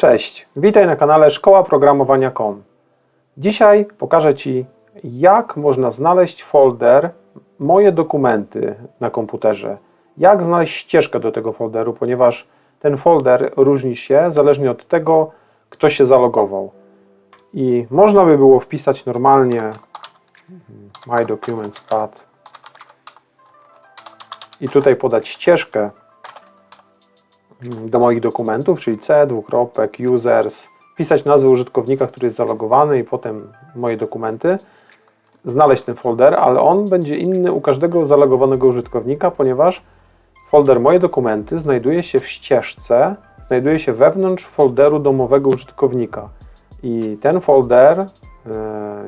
Cześć, witaj na kanale Szkoła Programowania.com. Dzisiaj pokażę Ci, jak można znaleźć folder Moje dokumenty na komputerze. Jak znaleźć ścieżkę do tego folderu, ponieważ ten folder różni się zależnie od tego, kto się zalogował. I można by było wpisać normalnie My Documents Path i tutaj podać ścieżkę do moich dokumentów, czyli C, dwukropek, users, wpisać nazwę użytkownika, który jest zalogowany i potem moje dokumenty, znaleźć ten folder, ale on będzie inny u każdego zalogowanego użytkownika, ponieważ folder moje dokumenty znajduje się w ścieżce, znajduje się wewnątrz folderu domowego użytkownika. I ten folder e,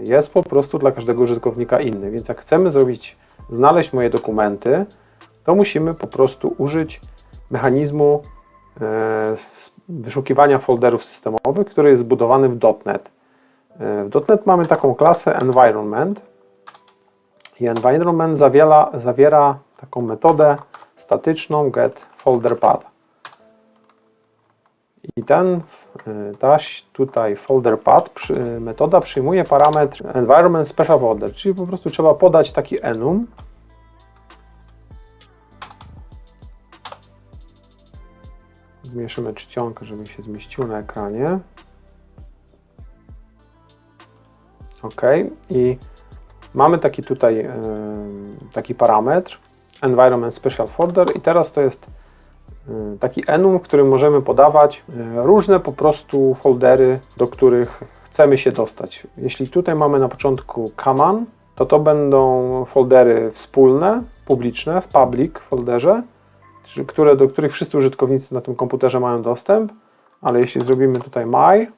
jest po prostu dla każdego użytkownika inny, więc jak chcemy zrobić, znaleźć moje dokumenty, to musimy po prostu użyć mechanizmu wyszukiwania folderów systemowych, który jest zbudowany w .NET. E, W .NET mamy taką klasę environment i environment zawiera, zawiera taką metodę statyczną get folder path. I ten, e, ta tutaj folder path metoda przyjmuje parametr environment special folder, czyli po prostu trzeba podać taki enum Zmniejszymy czcionkę, żeby się zmieścił na ekranie. OK. I mamy taki tutaj taki parametr environment special folder i teraz to jest taki enum, w którym możemy podawać yy, różne po prostu foldery, do których chcemy się dostać. Jeśli tutaj mamy na początku common, to to będą foldery wspólne, publiczne w public folderze, które, do których wszyscy użytkownicy na tym komputerze mają dostęp, ale jeśli zrobimy tutaj my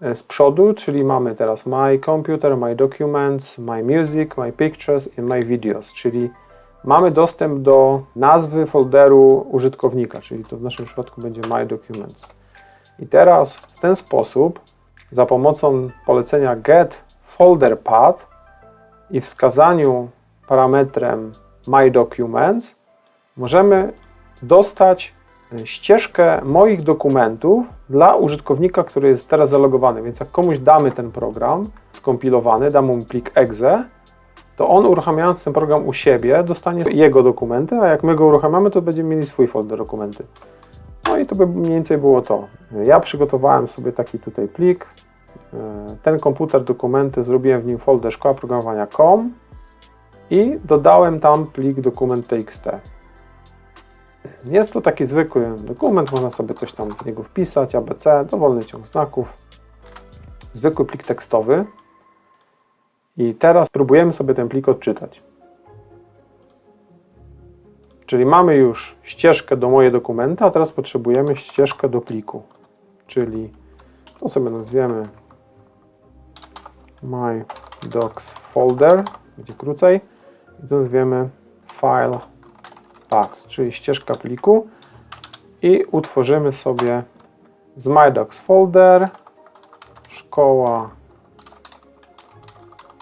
e, z przodu, czyli mamy teraz my computer, my documents, my music, my pictures i my videos, czyli mamy dostęp do nazwy folderu użytkownika, czyli to w naszym przypadku będzie my documents. I teraz w ten sposób za pomocą polecenia get folder path i wskazaniu parametrem my documents możemy dostać e, ścieżkę moich dokumentów dla użytkownika, który jest teraz zalogowany. Więc jak komuś damy ten program skompilowany, damy mu plik exe, to on uruchamiając ten program u siebie dostanie jego dokumenty, a jak my go uruchamiamy, to będziemy mieli swój folder dokumenty. No i to by mniej więcej było to. Ja przygotowałem sobie taki tutaj plik. E, Ten komputer dokumenty zrobiłem w nim folder szkoła programowania.com i dodałem tam plik dokument.txt. Jest to taki zwykły dokument, można sobie coś tam w niego wpisać, ABC, dowolny ciąg znaków, zwykły plik tekstowy. I teraz próbujemy sobie ten plik odczytać. Czyli mamy już ścieżkę do moje dokumenty, a teraz potrzebujemy ścieżkę do pliku. Czyli to sobie nazwiemy my docs folder, będzie krócej. I tu nazwiemy file path, czyli ścieżka pliku i utworzymy sobie z mydocs folder szkoła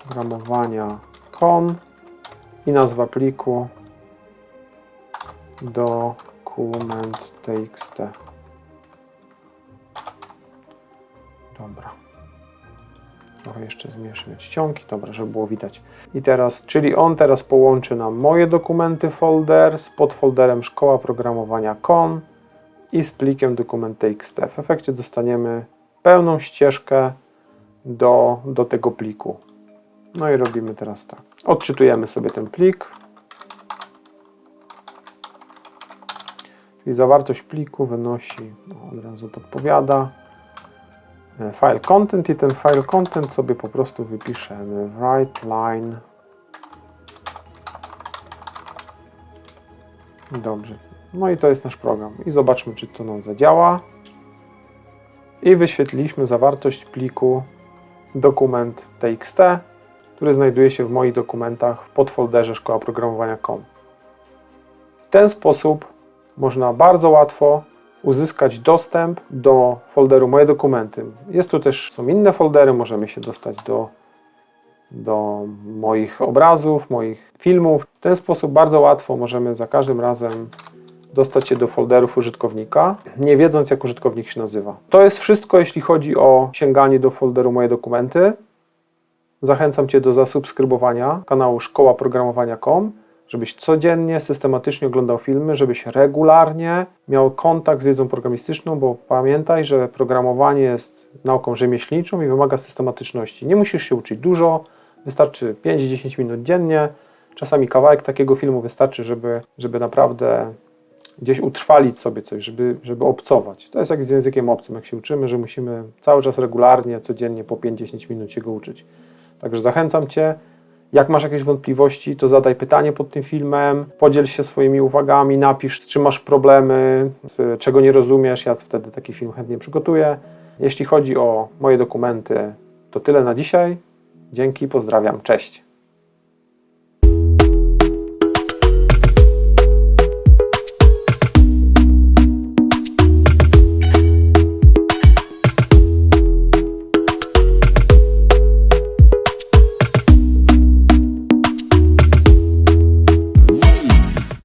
programowania.com i nazwa pliku dokument.txt. Dobra. Trochę jeszcze zmniejszymy czcionki, dobra, żeby było widać. I teraz, czyli on teraz połączy nam moje dokumenty folder z podfolderem szkoła programowania.com i z plikiem dokument.txt. W efekcie dostaniemy pełną ścieżkę do, do tego pliku. No i robimy teraz tak. Odczytujemy sobie ten plik. Czyli zawartość pliku wynosi, no, od razu podpowiada, file content i ten file content sobie po prostu wypiszemy write line. Dobrze. No i to jest nasz program. I zobaczmy, czy to nam zadziała. I wyświetliliśmy zawartość pliku dokument.txt, który znajduje się w moich dokumentach w podfolderze szkoła programowania.com. W ten sposób można bardzo łatwo uzyskać dostęp do folderu Moje dokumenty. Jest tu też są inne foldery, możemy się dostać do, do moich obrazów, moich filmów. W ten sposób bardzo łatwo możemy za każdym razem dostać się do folderów użytkownika, nie wiedząc jak użytkownik się nazywa. To jest wszystko, jeśli chodzi o sięganie do folderu Moje dokumenty. Zachęcam Cię do zasubskrybowania kanału Szkoła Programowania.com, żebyś codziennie, systematycznie oglądał filmy, żebyś regularnie miał kontakt z wiedzą programistyczną, bo pamiętaj, że programowanie jest nauką rzemieślniczą i wymaga systematyczności. Nie musisz się uczyć dużo, wystarczy 5-10 minut dziennie. Czasami kawałek takiego filmu wystarczy, żeby, żeby naprawdę gdzieś utrwalić sobie coś, żeby, żeby obcować. To jest jak z językiem obcym, jak się uczymy, że musimy cały czas regularnie, codziennie po 5-10 minut się go uczyć. Także zachęcam Cię. Jak masz jakieś wątpliwości, to zadaj pytanie pod tym filmem, podziel się swoimi uwagami, napisz, czy masz problemy, z- czego nie rozumiesz. Ja wtedy taki film chętnie przygotuję. Jeśli chodzi o moje dokumenty, to tyle na dzisiaj. Dzięki, pozdrawiam, cześć.